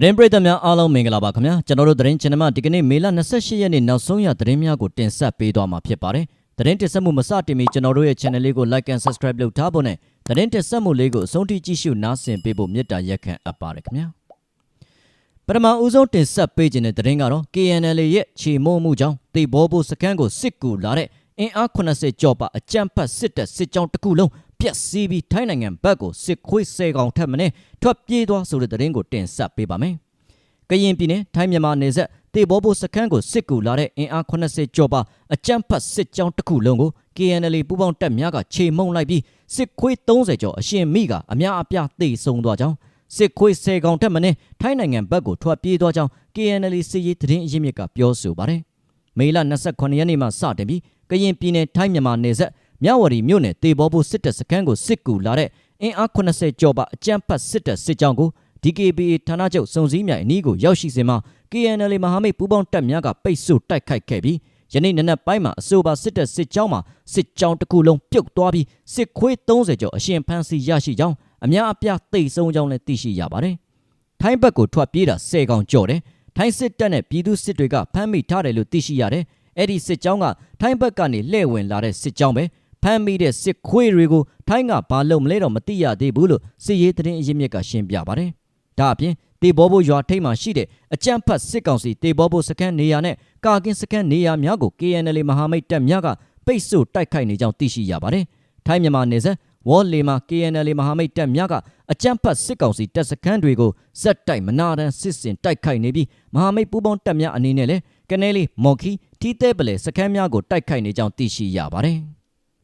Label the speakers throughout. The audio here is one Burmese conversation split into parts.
Speaker 1: သတင်းပရိသတ်များအားလုံးမင်္ဂလာပါခင်ဗျာကျွန်တော်တို့သတင်း channel မှာဒီကနေ့မေလ28ရက်နေ့နောက်ဆုံးရသတင်းများကိုတင်ဆက်ပေးသွားမှာဖြစ်ပါတယ်သတင်းတင်ဆက်မှုမစတင်မီကျွန်တော်တို့ရဲ့ channel လေးကို like and subscribe လုပ်ထားဖို့နဲ့သတင်းတင်ဆက်မှုလေးကိုအဆုံးထိကြည့်ရှုနားဆင်ပေးဖို့မေတ္တာရက်ခံအပ်ပါတယ်ခင်ဗျာပထမဦးဆုံးတင်ဆက်ပေးခြင်းတဲ့သတင်းကတော့ KNL ရဲ့ခြေမုံမှုကြောင့်တေဘောဘိုစကန်ကိုစစ်ကူလာတဲ့အင်အား80ကျော်ပါအကြမ်းဖက်စစ်တပ်စစ်ကြောင်းတစ်ခုလုံး ပြက်စီးပြီးထိုင်းနိုင်ငံဘက်ကိုစစ်ခွေးဆယ်ကောင်ထက်မင်းထွက်ပြေးသွားဆိုတဲ့သတင်းကိုတင်ဆက်ပေးပါမယ်။ကရင်ပြည်နယ်ထိုင်းမြန်မာနယ်စပ်တေဘောဘိုစခန်းကိုစစ်ကူလာတဲ့အင်အား80ကျော်ပါအကြမ်းဖက်စစ်ကြောင်းတစ်ခုလုံးကို KNL ပူးပေါင်းတပ်များကခြေမှုန်လိုက်ပြီးစစ်ခွေး30ကျော်အရှင်မိကအများအပြားသေဆုံးသွားကြောင်းစစ်ခွေးဆယ်ကောင်ထက်မင်းထိုင်းနိုင်ငံဘက်ကိုထွက်ပြေးသွားကြောင်း KNL စစ်ရေးသတင်းအရင်းမြစ်ကပြောဆိုပါတယ်။မေလ29ရက်နေ့မှစတင်ပြီးကရင်ပြည်နယ်ထိုင်းမြန်မာနယ်စပ် မြဝတီမြို့နယ်တေဘောဘိုစစ်တပ်စခန်းကိုစစ်ကူလာတဲ့အင်အား80ကျော်ပါအကြမ်းဖက်စစ်တပ်စစ်ကြောင်းကို DKBA ဌာနချုပ်စုံစည်းမြိုင်အနီးကိုရောက်ရှိစဉ်မှာ KNL မဟာမိတ်ပူးပေါင်းတပ်များကပိတ်ဆို့တိုက်ခိုက်ခဲ့ပြီးယနေ့နနက်ပိုင်းမှာအဆိုပါစစ်တပ်စစ်ကြောင်းမှာစစ်ကြောင်းတစ်ခုလုံးပြုတ်သွားပြီးစစ်ခွေး30ကျော်အရှင်ဖမ်းဆီးရရှိကြောင်းအများအပြားသိဆုံးကြောင်းလည်းသိရှိရပါတယ်။ထိုင်းဘက်ကိုထွက်ပြေးတာ10ကောင်ကျော်တယ်။ထိုင်းစစ်တပ်နဲ့ပြည်သူစစ်တွေကဖမ်းမိထားတယ်လို့သိရှိရတယ်။အဲ့ဒီစစ်ကြောင်းကထိုင်းဘက်ကနေလှည့်ဝင်လာတဲ့စစ်ကြောင်းပဲ ဖမ်းမိတဲ့စစ်ခွေးတွေကိုထိုင်းကဘာလို့မလဲတော့မသိရသေးဘူးလို့စစ်ရေးသတင်းအရင်းမြစ်ကရှင်းပြပါတယ်။ဒါအပြင်တေဘောဘိုရွာထိပ်မှာရှိတဲ့အကြမ်းဖက်စစ်ကောင်စီတေဘောဘိုစခန်းနေရာနဲ့ကာကင်းစခန်းနေရာများကို KNL မဟာမိတ်တပ်များကပိတ်ဆို့တိုက်ခိုက်နေကြောင်းသိရှိရပါတယ်။ထိုင်းမြန်မာနယ်စပ်ဝေါ်လီမှာ KNL မဟာမိတ်တပ်များကအကြမ်းဖက်စစ်ကောင်စီတပ်စခန်းတွေကိုဇက်တိုက်မနာတမ်းစစ်စင်တိုက်ခိုက်နေပြီးမဟာမိတ်ပူးပေါင်းတပ်များအနေနဲ့လည်းကနေလီမော်ခီတီတဲပလေစခန်းများကိုတိုက်ခိုက်နေကြောင်းသိရှိရပါတယ်။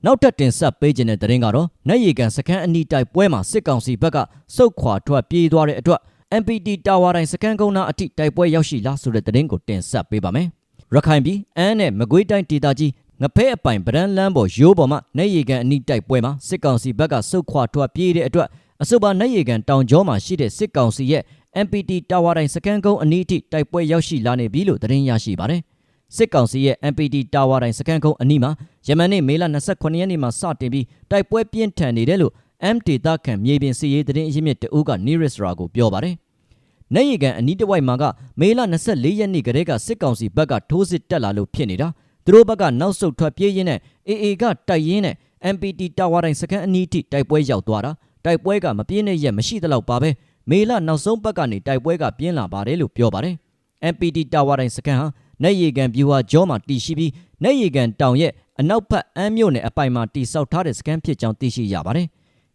Speaker 1: နောက်ထပ်တင်ဆက်ပေးခြင်းတဲ့သတင်းကတော့နိုင်ရီကန်စခန်းအနီးတိုက်ပွဲမှာစစ်ကောင်စီဘက်ကစုတ်ခွာထွက်ပြေးသွားတဲ့အတွက် MPT တာဝါတိုင်းစကန်ကုန်းနာအထိတိုက်ပွဲရောက်ရှိလာဆိုတဲ့သတင်းကိုတင်ဆက်ပေးပါမယ်။ရခိုင်ပြည်အန်းနဲ့မကွေးတိုင်းဒေသကြီးငဖဲအပိုင်ဗရန်လန်းပေါ်ရိုးပေါ်မှာနေရီကန်အနီးတိုက်ပွဲမှာစစ်ကောင်စီဘက်ကစုတ်ခွာထွက်ပြေးတဲ့အတွက်အဆိုပါနေရီကန်တောင်ကျောမှာရှိတဲ့စစ်ကောင်စီရဲ့ MPT တာဝါတိုင်းစကန်ကုန်းအနီးအထိတိုက်ပွဲရောက်ရှိလာနေပြီလို့သတင်းရရှိပါတယ်။ စစ်ကောင်စီရဲ့ MPT တာဝါတိုင်းစကန်ကုန်းအနီးမှာယမန်နေ့မေလ29ရက်နေ့မှာစတင်ပြီးတိုက်ပွဲပြင်းထန်နေတယ်လို့ MT တာခန်မြေပြင်စီရေးသတင်းအရင်းမြစ်တအုပ်က Nearest ရာကိုပြောပါတယ်။နေရီကန်အနီးတစ်ဝိုက်မှာကမေလ24ရက်နေ့ကတည်းကစစ်ကောင်စီဘက်ကထိုးစစ်တက်လာလို့ဖြစ်နေတာသူတို့ဘက်ကနောက်ဆုတ်ထွက်ပြေးရင်းနဲ့ AA ကတိုက်ရင်းနဲ့ MPT တာဝါတိုင်းစကန်အနီးထိတိုက်ပွဲရောက်သွားတာတိုက်ပွဲကမပြင်းတဲ့ရက်မရှိသလောက်ပါပဲမေလနောက်ဆုံးပတ်ကနေတိုက်ပွဲကပြင်းလာပါတယ်လို့ပြောပါတယ် MPT တာဝါတိုင်းစကန်ဟာ နေရီကန်ဗျူဟာကျောမှာတည်ရှိပြီးနေရီကန်တောင်ရဲ့အနောက်ဘက်အမ်းမြို့နယ်အပိုင်မှာတည်ဆောက်ထားတဲ့စကန်ဖြစ်ကြောင်းသိရှိရပါတယ်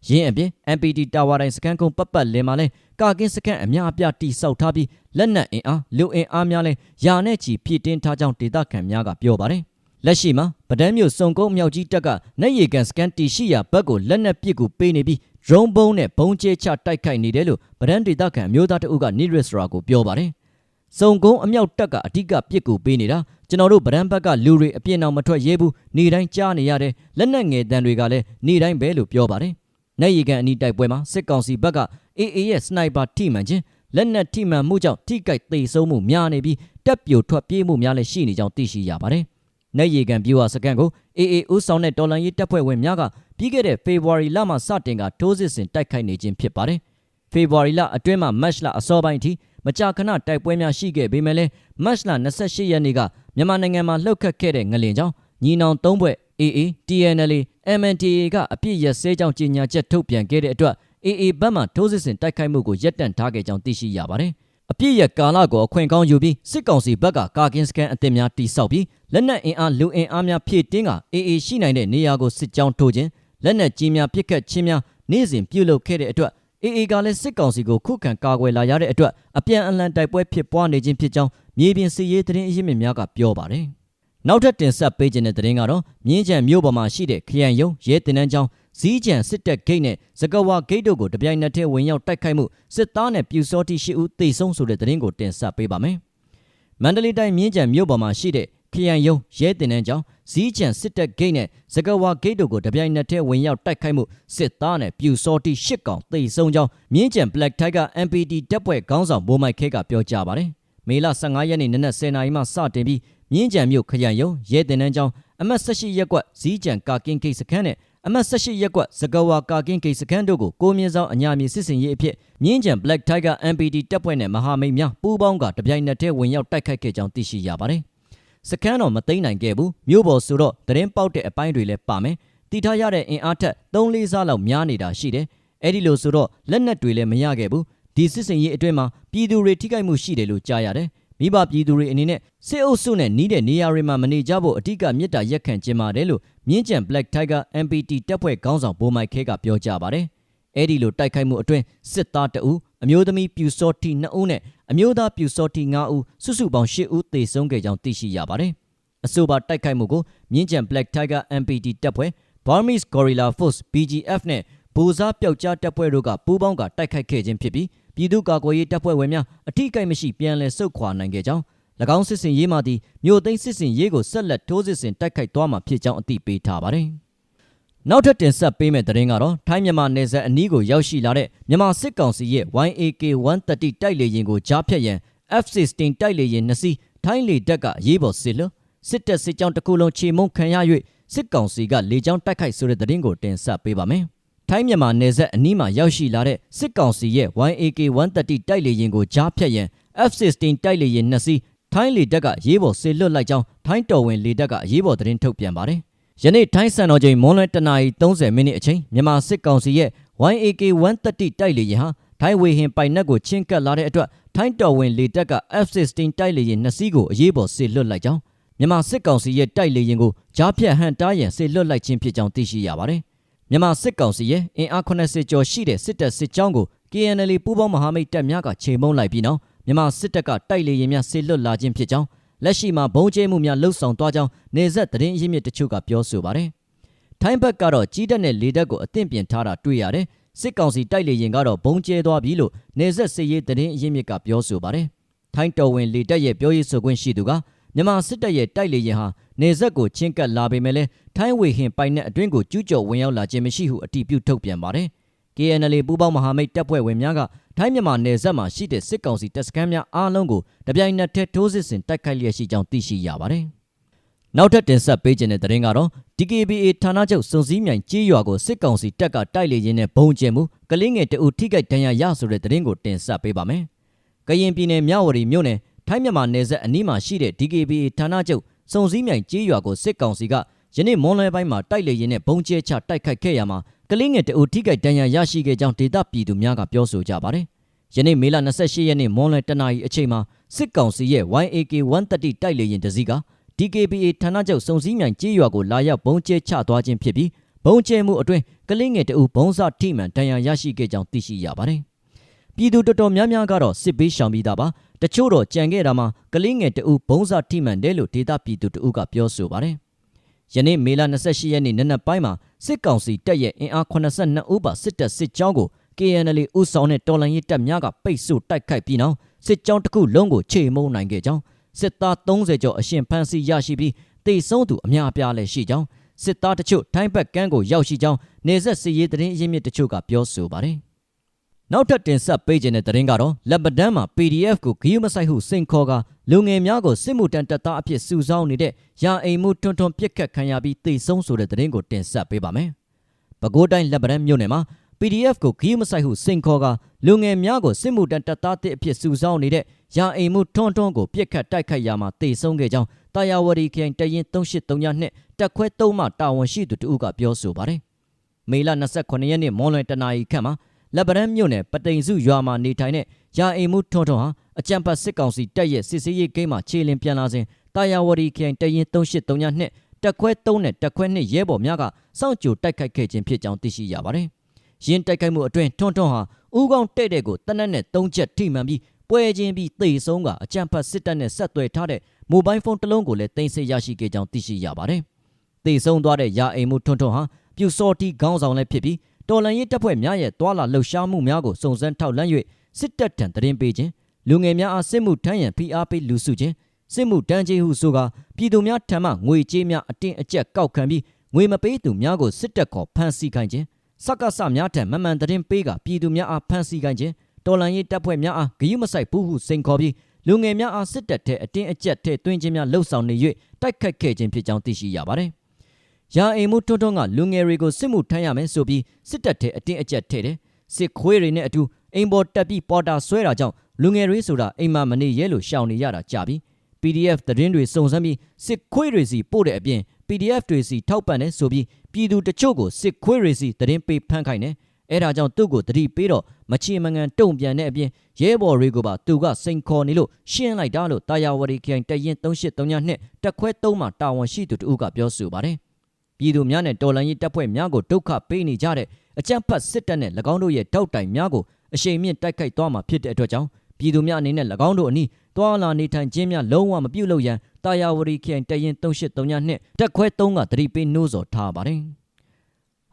Speaker 1: ရင်းအပြင် MPT တာဝါတိုင်းစကန်ကုန်းပတ်ပတ်လင်မှာလဲကာကင်းစကန်အများအပြားတိဆောက်ထားပြီးလက်နက်အင်အားလူအင်အားများလဲယာနဲ့ချီဖြည့်တင်းထားကြောင်းဒေသခံများကပြောပါတယ်လက်ရှိမှာဗဒန်းမြို့စုံကုန်းမြောက်ကြီးတပ်ကနေရီကန်စကန်တီရှိရာဘက်ကိုလက်နက်ပစ်ကူပေးနေပြီးဒရုန်းဘုံနဲ့ဘုံကျဲချတိုက်ခိုက်နေတယ်လို့ဗဒန်းဒေသခံမျိုးသားတအုပ်ကနိရစ်စရာကိုပြောပါတယ် စုံကုန်းအမြောက်တပ်ကအဓိကပစ်ကူပေးနေတာကျွန်တော်တို့ဗဒန်းဘက်ကလူတွေအပြင်းအောင်မထွက်ရဲဘူးနေတိုင်းကြားနေရတယ်လက်နက်ငယ်တန်းတွေကလည်းနေတိုင်းပဲလို့ပြောပါတယ်နိုင်ရီကန်အနီးတိုက်ပွဲမှာစစ်ကောင်စီဘက်က AA ရဲ့စနိုက်ပါထိမှန်ခြင်းလက်နက်ထိမှန်မှုကြောင့်ထိကြိုက်သေဆုံးမှုများနေပြီးတပ်ပြိုထွက်ပြေးမှုများလည်းရှိနေကြောင်းသိရှိရပါတယ်။နိုင်ရီကန်ပြူဟာစကန်ကို AA ဦးဆောင်တဲ့တော်လန်ရေးတပ်ဖွဲ့ဝင်များကပြီးခဲ့တဲ့ဖေဖော်ဝါရီလမှစတင်ကထိုးစစ်ဆင်တိုက်ခိုက်နေခြင်းဖြစ်ပါတယ်။ဖေဖော်ဝါရီလအတွင်းမှာမတ်လအစောပိုင်းအထိ မကြာခဏတိုက်ပွဲများရှိခဲ့ပေမဲ့လည်းမတ်လ28ရက်နေ့ကမြန်မာနိုင်ငံမှာလှုပ်ခတ်ခဲ့တဲ့ငလင်ကြောင့်ညီနောင်၃ဘွဲ့ AA, TNL, MNDAA ကအပြစ်ရစဲကြောင်းကြေညာချက်ထုတ်ပြန်ခဲ့တဲ့အတွက် AA ဘက်မှထိုးစစ်ဆင်တိုက်ခိုက်မှုကိုရပ်တန့်ထားခဲ့ကြောင်းသိရှိရပါတယ်။အပြစ်ရကာလကိုအခွင့်ကောင်းယူပြီးစစ်ကောင်စီဘက်ကကာကင်းစကန်အသစ်များတိစောက်ပြီးလက်နက်အင်အားလူအင်အားများဖြည့်တင်းက AA ရှိနိုင်တဲ့နေရာကိုစစ်ကြောင်းထိုးခြင်းလက်နက်ကြီးများပစ်ခတ်ခြင်းများနေ့စဉ်ပြုလုပ်ခဲ့တဲ့အတွက် AA ကလည်းစစ်ကောင်စီကိုခုခံကာကွယ်လာရတဲ့အတွက်အပြန်အလှန်တိုက်ပွဲဖြစ်ပွားနေခြင်းဖြစ်ကြောင်းမြေပြင်စစ်ရေးသတင်းအရင်းမြစ်များကပြောပါတယ်။နောက်ထပ်တင်ဆက်ပေးခြင်းတဲ့သတင်းကတော့မြင်းချံမြို့ပေါ်မှာရှိတဲ့ခရိုင်ယုံရဲတင်တန်းကျောင်းဇီးကြံစစ်တပ်ဂိတ်နဲ့ဇကဝါဂိတ်တို့ကိုတပြိုင်နက်တည်းဝင်ရောက်တိုက်ခိုက်မှုစစ်သားနဲ့ပြူစောတိရှိဦးတေဆုံးဆိုတဲ့သတင်းကိုတင်ဆက်ပေးပါမယ်။မန္တလေးတိုင်းမြင်းကြံမြို့ပေါ်မှာရှိတဲ့ ခရိုင်ယုံရဲတင်တန်းကျောင်းဇီးကြံစစ်တပ်ဂိတ်နဲ့ဇကဝါဂိတ်တို့ကိုတပြိုင်နက်တည်းဝင်ရောက်တိုက်ခိုက်မှုစစ်သားနဲ့ပြူစောတိရှစ်ကောင်တေဆုံးကြောင်းမြင်းကြံ Black Tiger MPD တပ်ဖွဲ့ခေါင်းဆောင်ဘိုးမိုက်ခဲကပြောကြားပါတယ်။မေလ15ရက်နေ့နနက်10:00နာရီမှစတင်ပြီးမြင်းကြံမြို့ခရိုင်ယုံရဲတင်တန်းကျောင်းအမတ်18ရပ်ကွက်ဇီးကြံကာကင်းဂိတ်စခန်းနဲ့အမှတ်18ရက်ကွက်စကဝါကာကင်းကိတ်စခန်းတို့ကိုကိုမြင့်ဆောင်အညာမြေစစ်စင်ရေးအဖြစ်မြင်းကြံ Black Tiger MPD တပ်ဖွဲ့နဲ့မဟာမိတ်များပူးပေါင်းကတပြိုင်နက်တည်းဝင်ရောက်တိုက်ခိုက်ခဲ့ကြောင်းသိရှိရပါတယ်။ စခန်းတော်မသိမ်းနိုင်ခဲ့ဘူးမြို့ပေါ်ဆိုတော့တရင်ပေါက်တဲ့အပိုင်းတွေလည်းပါမယ်။တည်ထားရတဲ့အင်အားထက်3-4ဆလောက်များနေတာရှိတယ်။အဲ့ဒီလိုဆိုတော့လက်နက်တွေလည်းမရခဲ့ဘူး။ဒီစစ်စင်ရေးအတွင်းမှာပြည်သူတွေထိခိုက်မှုရှိတယ်လို့ကြားရတယ်။မိဘပြည်သူတွေအနေနဲ့စစ်အုပ်စုနဲ့နီးတဲ့နေရာတွေမှာမနေကြဖို့အ धिक မြစ်တာရက်ခံကျင်းပါတယ်လို့မြင်းကြံ Black Tiger MPT တပ်ဖွဲ့ခေါင်းဆောင်ဘိုးမိုက်ခဲကပြောကြားပါတယ်။ အဲ့ဒီလိုတိုက်ခိုက်မှုအတွင်းစစ်သားတအူးအမျိုးသမီးပြူစောတီ2ဦးနဲ့အမျိုးသားပြူစောတီ5ဦးစုစုပေါင်း10ဦးသေဆုံးခဲ့ကြောင်းသိရှိရပါတယ်။အဆိုပါတိုက်ခိုက်မှုကိုမြင်းကြံ Black Tiger MPT တပ်ဖွဲ့ Burmese Gorilla Force BGF နဲ့ဘူဇာပျောက်ကြားတပ်ဖွဲ့တို့ကပူးပေါင်းကတိုက်ခိုက်ခဲ့ခြင်းဖြစ်ပြီးပြည်သူ့ကာကွယ်ရေးတပ်ဖွဲ့ဝင်များအထိကိမရှိပြန်လည်ဆုတ်ခွာနိုင်ခဲ့ကြောင်း၎င်းစစ်စင်ရေးမှသည်မြို့သိမ်းစစ်စင်ရေးကိုဆက်လက်ထိုးစစ်ဆင်တိုက်ခိုက်သွားမှာဖြစ်ကြောင်းအသိပေးထားပါတယ်။ နောက်ထပ်တင်ဆက်ပေးမယ့်သတင်းကတော့ထိုင်းမြန်မာနယ်စပ်အနီးကိုရောက်ရှိလာတဲ့မြန်မာစစ်ကောင်စီရဲ့ YAK 130တိုက်လေယာဉ်ကိုကြားဖြတ်ရန် F-16 တိုက်လေယာဉ်နှစ်စီးထိုင်းလေတပ်ကအရေးပေါ်စစ်လို့စစ်တပ်စစ်ကြောင်းတစ်ခုလုံးချေမှုန်းခံရ၍စစ်ကောင်စီကလေကြောင်းတိုက်ခိုက်ဆိုတဲ့သတင်းကိုတင်ဆက်ပေးပါမယ်။ထိုင်းမြန်မာနယ်စပ်အနီးမှာရောက်ရှိလာတဲ့စစ်ကောင်စီရဲ့ YAK 130တိုက်လေယာဉ်ကိုကြားဖြတ်ရန် F-16 တိုက်လေယာဉ်နှစ်စီးထိုင်းလေတပ်ကရေးပေါ်ဆေလွတ်လိုက်ကြောင်းထိုင်းတော်ဝင်လေတပ်ကရေးပေါ်သတင်းထုတ်ပြန်ပါတယ်။ ယနေ့ထိုင်းစံတော်ချိန်မွန်းလွဲတနာရီ30မိနစ်အချိန်မြန်မာစစ်ကောင်စီရဲ့ YAK 130တိုက်လေယာဉ်ဟာထိုင်းဝေဟင်ပိုင်နက်ကိုချင်းကပ်လာတဲ့အတွက်ထိုင်းတော်ဝင်လေတပ်က F-16 တိုက်လေယာဉ်နှစ်စီးကိုအရေးပေါ်ဆေလွတ်လိုက်ကြောင်းမြန်မာစစ်ကောင်စီရဲ့တိုက်လေယာဉ်ကိုကြားဖြတ်ဟန်တားရန်ဆေလွတ်လိုက်ခြင်းဖြစ်ကြောင်းသိရှိရပါတယ်။မြန်မာစစ်ကောင်စီရဲ့အင်အား80ကျော်ရှိတဲ့စစ်တပ်စစ်ကြောင်းကို KNL ပူးပေါင်းမဟာမိတ်တပ်များကချိန်မုံလိုက်ပြီးနောက်မြန်မာစစ်တပ်ကတိုက်လေရင်များဆေလွတ်လာခြင်းဖြစ်ကြောင်း လက်ရှိမှာဘုံကျဲမှုများလှုပ်ဆောင်သွားကြောင်းနေဆက်သတင်းရင်းမြစ်တချို့ကပြောဆိုပါတယ်။ထိုင်းဘက်ကတော့ကြီးတပ်နဲ့လေတပ်ကိုအသင့်ပြင်ထားတာတွေ့ရတယ်။စစ်ကောင်စီတိုက်လေရင်ကတော့ဘုံကျဲသွားပြီလို့နေဆက်စစ်ရေးသတင်းရင်းမြစ်ကပြောဆိုပါတယ်။ထိုင်းတော်ဝင်လေတပ်ရဲ့ပြောရေးဆိုခွင့်ရှိသူကမြန်မာစစ်တပ်ရဲ့တိုက်လေရင်ဟာနေဆက်ကိုချင်းကပ်လာပေမဲ့လည်းထိုင်းဝေဟင်ပိုင်နက်အတွင်းကိုကျူးကျော်ဝင်ရောက်လာခြင်းမရှိဟုအတည်ပြုထုတ်ပြန်ပါတယ်။ KNL ပူးပေါင်းမဟာမိတ်တပ်ဖွဲ့ဝင်များကထိုင်းမြန်မာနယ်စပ်မှာရှိတဲ့စစ်ကောင်စီတပ်စခန်းများအားလုံးကိုတပြိုင်နက်တည်းထိုးစစ်ဆင်တိုက်ခိုက်လျက်ရှိကြောင်းသိရှိရပါတယ်။နောက်ထပ်တင်ဆက်ပေးခြင်းတဲ့သတင်းကတော့ DKBA ဌာနချုပ်စုံစည်းမြိုင်ကြေးရွာကိုစစ်ကောင်စီတပ်ကတိုက်လေရင်နဲ့ဘုံကျဲမှုကလင်းငယ်တအုပ်ထိခိုက်ဒဏ်ရာရဆိုတဲ့သတင်းကိုတင်ဆက်ပေးပါမယ်။ကရင်ပြည်နယ်မြဝတီမြို့နယ်ထိုင်းမြန်မာနယ်စပ်အနီးမှာရှိတဲ့ DKBA ဌာနချုပ်စုံစည်းမြိုင်ကြေးရွာကိုစစ်ကောင်စီကယနေ့မွန်လွဲပိုင်းမှာတိုက်လေရင်နဲ့ဘုံကျဲချတိုက်ခိုက်ခဲ့ရမှာ ကလင်းငယ်တအုပ်ထိခိုက်ဒဏ်ရာရရှိခဲ့ကြောင်းဒေသပြည်သူများကပြောဆိုကြပါတယ်။ယနေ့မေလ28ရက်နေ့မွန်လွဲတနာရီအချိန်မှာစစ်ကောင်စီရဲ့ YAK 130တိုက်လေရင်တစည်းက DKBA ဌာနချုပ်စုံစည်းမြိုင်ကြေးရွာကိုလာရောက်ဘုံကျဲချသွားခြင်းဖြစ်ပြီးဘုံကျဲမှုအတွင်းကလင်းငယ်တအုပ်ဘုံစထိမှန်ဒဏ်ရာရရှိခဲ့ကြောင်းသိရှိရပါတယ်။ပြည်သူတော်တော်များများကတော့စစ်ဘေးရှောင်ပြီးသားပါ။တချို့တော့ကြံခဲ့တာမှာကလင်းငယ်တအုပ်ဘုံစထိမှန်တယ်လို့ဒေသပြည်သူတအုပ်ကပြောဆိုပါတယ်။ယနေ့မေလ28ရက်နေ့နနက်ပိုင်းမှာ စစ်ကောင်စီတပ်ရဲ့အင်အား82ဦးပါစစ်တပ်စစ်ကြောင်းကို KNL ဦးဆောင်တဲ့တော်လှန်ရေးတပ်များကပိတ်ဆို့တိုက်ခိုက်ပြီးနောက်စစ်ကြောင်းတစ်ခုလုံးကိုခြေမုံနိုင်ခဲ့ကြောင်းစစ်သား30ကျော်အရှင်ဖမ်းဆီးရရှိပြီးတေဆုံးသူအများအပြားလည်းရှိကြောင်းစစ်သားတချို့ထိုင်းဘက်ကမ်းကိုရောက်ရှိကြောင်းနေဆက်စစ်ရေးသတင်းအရင်းမြစ်တချို့ကပြောဆိုပါတယ်။ နောက်ထပ်တင်ဆက်ပေးခြင်းတဲ့သတင်းကတော့လက်ပဒန်းမှာ PDF ကိုဂီယူမဆိုင်ဟုစိန်ခေါ်ကလူငယ်များကိုစစ်မှုတန်းတပ်သားအဖြစ်စုဆောင်းနေတဲ့ရာအိမ်မှုထွန်းထွန်းပြစ်ခတ်ခံရပြီးတေဆုံးဆိုတဲ့သတင်းကိုတင်ဆက်ပေးပါမယ်။ပဲခူးတိုင်းလက်ပဒန်းမြို့နယ်မှာ PDF ကိုဂီးမဆိုင်ဟုစင်ခေါ်ကလူငယ်များကိုစစ်မှုတန်းတပ်သားတစ်အဖြစ်စုဆောင်းနေတဲ့ရာအိမ်မှုထွန်းထွန်းကိုပြစ်ခတ်တိုက်ခိုက်ရာမှာတေဆုံးခဲ့ကြောင်းတာယာဝတီခရိုင်တရင်3832နှစ်တက်ခွဲ3မှတာဝန်ရှိသူတဦးကပြောဆိုပါတယ်။မေလ29ရက်နေ့မွန်လွယ်တနာရီခန့်မှာ လက်ဗရန်မြို့နယ်ပတိန်စုရွာမှာနေထိုင်တဲ့ရာအိမ်မှုထွန်းထွန်းဟာအကြံပတ်စစ်ကောင်စီတပ်ရဲ့စစ်စေးရေးဂိမ်းမှာခြေလင်းပြန်လာစဉ်တာယာဝတီခရိုင်တရင်3832နှစ်တက်ခွဲ3နဲ့တက်ခွဲ2ရဲဘော်များကစောင့်ကြိုတိုက်ခိုက်ခဲ့ခြင်းဖြစ်ကြောင်းသိရှိရပါတယ်။ရင်းတိုက်ခိုက်မှုအတွင်းထွန်းထွန်းဟာဦးကောင်းတဲ့တဲ့ကိုတနက်နဲ့၃ချက်ထိမှန်ပြီးပွဲချင်းပြီးသေဆုံးကအကြံဖတ်စစ်တပ်နဲ့ဆက်သွယ်ထားတဲ့မိုဘိုင်းဖုန်းတစ်လုံးကိုလည်းတင်ဆက်ရရှိခဲ့ကြောင်းသိရှိရပါတယ်။သေဆုံးသွားတဲ့ရာအိမ်မှုထွန်းထွန်းဟာပြူစော်တီခေါင်းဆောင်လည်းဖြစ်ပြီး တော်လန်ရေးတပ်ဖွဲ့များရဲ့သွာလာလှုပ်ရှားမှုများကိုစုံစမ်းထောက်လှမ်း၍စစ်တပ်ထံတရင်ပေးခြင်းလူငယ်များအားစစ်မှုထမ်းရန်ဖိအားပေးလူစုခြင်းစစ်မှုတန်းကျေးဟုဆိုကာပြည်သူများထံမှငွေကြေးများအတင်းအကျပ်ကောက်ခံပြီးငွေမပေးသူများကိုစစ်တပ်ခေါ်ဖမ်းဆီးခိုင်းခြင်းစက္ကစများထံမမှန်တရင်ပေးကပြည်သူများအားဖမ်းဆီးခိုင်းခြင်းတော်လန်ရေးတပ်ဖွဲ့များအားဂရုမစိုက်ဘူးဟုစိန်ခေါ်ပြီးလူငယ်များအားစစ်တပ်ထဲအတင်းအကျပ်ထဲတွင်းခြင်းများလှုပ်ဆောင်နေ၍တိုက်ခိုက်ခဲ့ခြင်းဖြစ်ကြောင်းသိရှိရပါတယ်။ ရာအိမ်မှုထွန်းထွန်းကလူငယ်တွေကိုစစ်မှုထမ်းရမယ်ဆိုပြီးစစ်တပ်ထဲအတင်းအကျပ်ထည့်တယ်စစ်ခွေးတွေနဲ့အတူအိမ်ပေါ်တက်ပြီးပေါ်တာဆွဲတာကြောင့်လူငယ်တွေဆိုတာအိမ်မှာမနေရဲလို့ရှောင်နေရတာကြပြီ PDF သတင်းတွေစုံစမ်းပြီးစစ်ခွေးတွေစီပို့တဲ့အပြင် PDF တွေစီထောက်ပံ့တယ်ဆိုပြီးပြည်သူတချို့ကိုစစ်ခွေးတွေစီသတင်းပေးဖမ်းခိုင်းတယ်အဲဒါကြောင့်သူ့ကိုတတိပေးတော့မချေမငန်တုံ့ပြန်တဲ့အပြင်ရဲဘော်တွေကိုပါသူကစိန်ခေါ်နေလို့ရှင်းလိုက်တာလို့တာယာဝတီခိုင်တရင်3832နှစ်တက်ခွဲ3မှာတာဝန်ရှိသူတို့ကပြောဆိုပါတယ် ပြည်သူများနဲ့တော်လှန်ရေးတပ်ဖွဲ့များကိုဒုက္ခပေးနေကြတဲ့အကြမ်းဖက်စစ်တပ်နဲ့၎င်းတို့ရဲ့တောက်တိုင်များကိုအရှိန်မြင့်တိုက်ခိုက်သွားမှာဖြစ်တဲ့အတွက်ကြောင့်ပြည်သူများအနေနဲ့၎င်းတို့အနီးတွာလာနေထိုင်ခြင်းများလုံးဝမပြုတ်လို့ရန်တာယာဝတီခိုင်တရင်3832နှစ်တက်ခွဲ3ကတတိပေးနှိုးဆော်ထားပါတယ်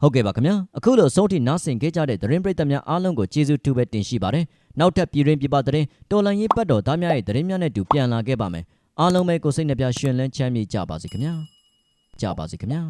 Speaker 1: ဟုတ်ကဲ့ပါခင်ဗျာအခုလိုအဆုံးထိနားဆင်ခဲ့ကြတဲ့သတင်းပရိသတ်များအားလုံးကိုကျေးဇူးတူပဲတင်ရှိပါတယ်နောက်ထပ်ပြည်တွင်းပြည်ပသတင်းတော်လန်ရေးပတ်တော်သားများရဲ့သတင်းများနဲ့တူပြန်လာခဲ့ပါမယ်အားလုံးပဲကိုယ်စိတ်နှပြရှင်လန်းချမ်းမြေ့ကြပါစေခင်ဗျာကြပါစေခင်ဗျာ